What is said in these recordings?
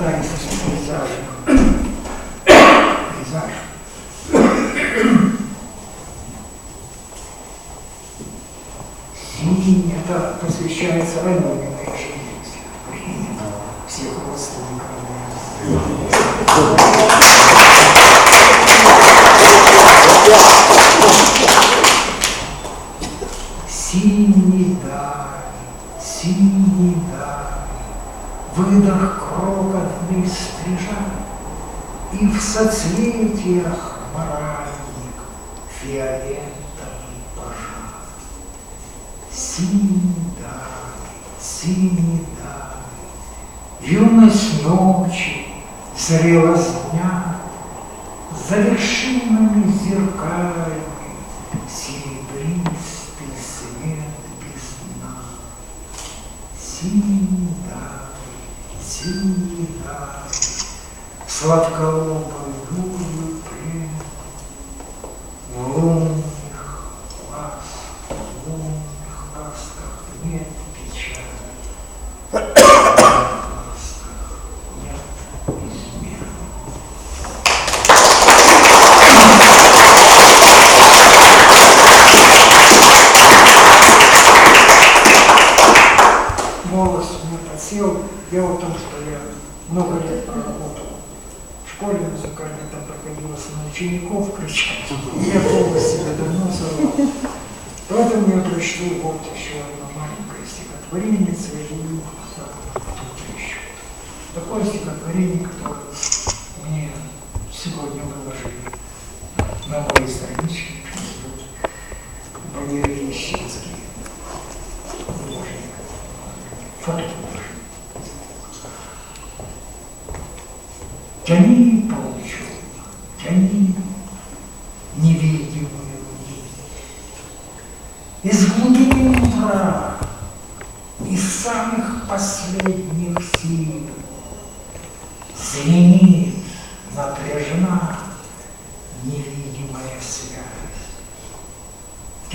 Алтарь пейзажа. Пейзаж. Синий это посвящается моей жизни. Всех родственников. Стрижа, И в соцветиях моральник фиолетовый пожар. Синий даль, синий даль, юность ночи, зрелость дня, За вершинами зеркальными серебристый свет без дна. Синий сладколобый губы плен, В лунных ласках, лунных ласках нет печали, ласках нет измен. голос мне подсел. Дело в том, что я много лет школе музыкальной, там приходилось на учеников кричать. Я голос себе давно сорвал. Поэтому я прочту вот еще одно маленькое стихотворение Цвели еще. Такое стихотворение, которое мне сегодня выложили на моей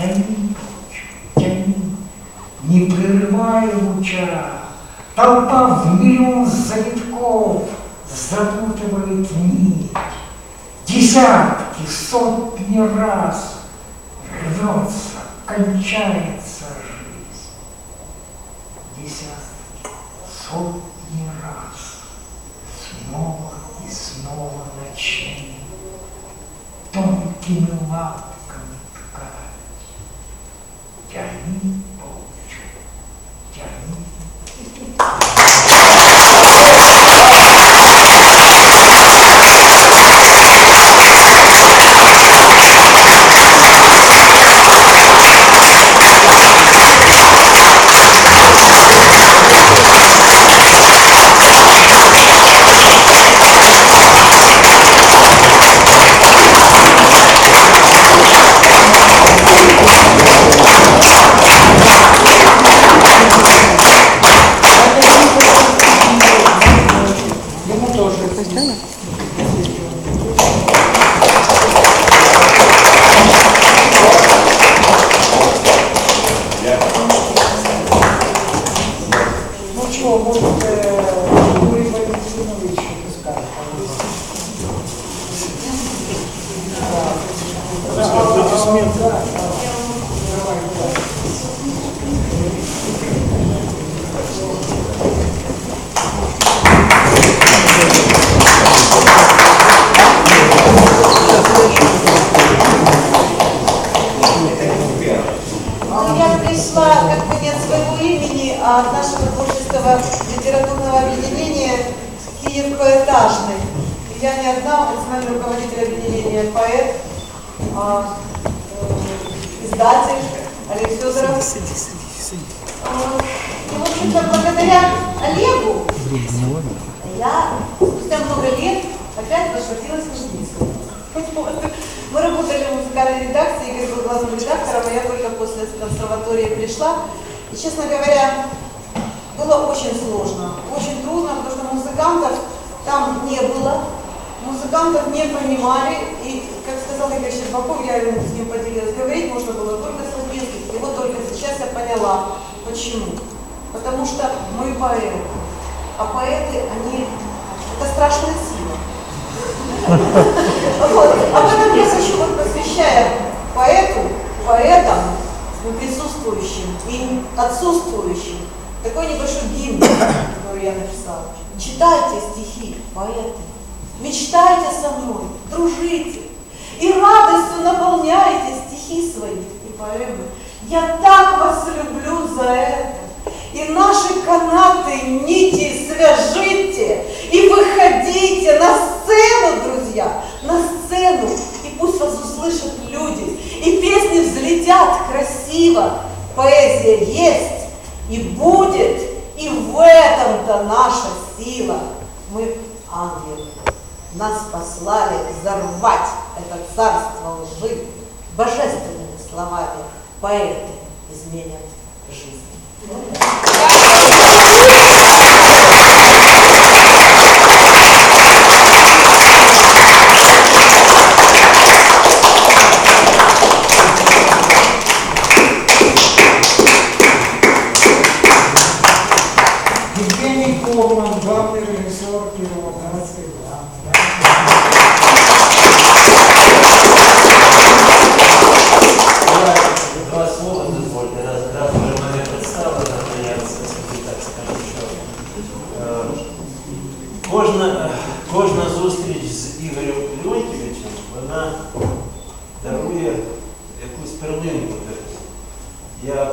Тяни, тяни, не прерывая луча, Толпа в миллион завитков запутывает нить. Десятки, сотни раз рвется, кончается жизнь. Десятки, сотни раз снова и снова начни тонкими лапками от нашего творческого литературного объединения Киев поэтажный. Я не одна, вот с нами руководитель объединения поэт, а, э, издатель Олег Федоров. А, И, в общем-то, благодаря Олегу я спустя много лет опять возвратилась в Лужницкую. Вот. Мы работали в музыкальной редакции, Игорь был главным редактором, а я только после консерватории пришла. И, честно говоря, было очень сложно, очень трудно, потому что музыкантов там не было, музыкантов не понимали, и, как сказал Игорь Щербаков, я ему с ним поделилась, говорить можно было только с Лубинским, и вот только сейчас я поняла, почему. Потому что мы поэты, а поэты, они страшная сила. Вот. А потом я хочу, вот посвящая поэту, поэтам, ну, присутствующим и отсутствующим, такой небольшой гимн, который я написала. Читайте стихи, поэты, мечтайте со мной, дружите, и радостью наполняйте стихи свои и поэмы. Я так вас люблю за это. И наши канаты, нити свяжите, и выходите на сцену, друзья, на сцену, пусть вас услышат люди, и песни взлетят красиво. Поэзия есть и будет, и в этом-то наша сила. Мы ангелы, нас послали взорвать это царство лжи божественными словами. Поэты изменят жизнь. Кожна, е, кожна зустріч з Ігорем Леонтьовичем, вона дарує якусь перлинку. Я,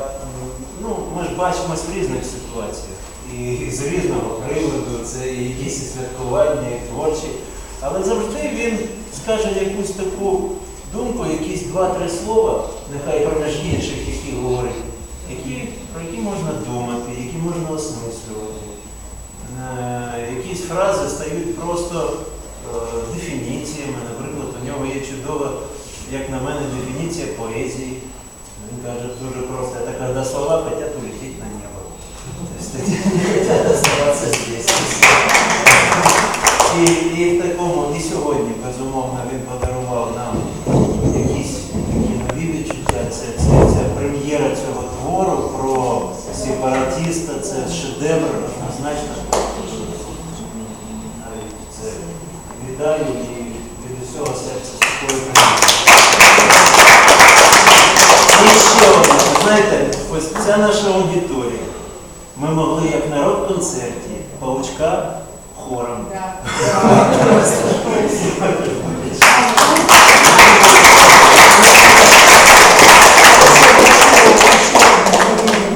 ну, ми ж бачимось в різних ситуаціях. І з різного приводу, це і якісь святкування, і творчі. Але завжди він скаже якусь таку думку, якісь два-три слова, нехай проміж інших, які говорить, які, про які можна думати, які можна осмислювати. Якісь фрази стають просто е, дефініціями. Наприклад, у нього є чудова, як на мене, дефініція поезії. Він каже дуже просто, это когда слова хотят улететь на небо. І, і в такому, і сьогодні, безумовно, він подарував нам якісь такі нові відчуття. Це, це, це прем'єра цього твору про сепаратіста, це шедевр однозначно. Навіть це вітаю і від усього серця з такою І ще одне, ви знаєте, ось ця наша аудиторія. Ми могли як на рок-концерті паучка хором.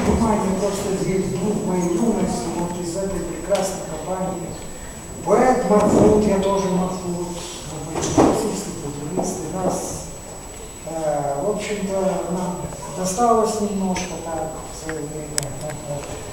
Понимаете, то, что здесь дух моей юности, вот из этой прекрасной компании. Марфут, я тоже мы басисты, футболисты, нас, э, в общем-то, нам досталось немножко так в свое время.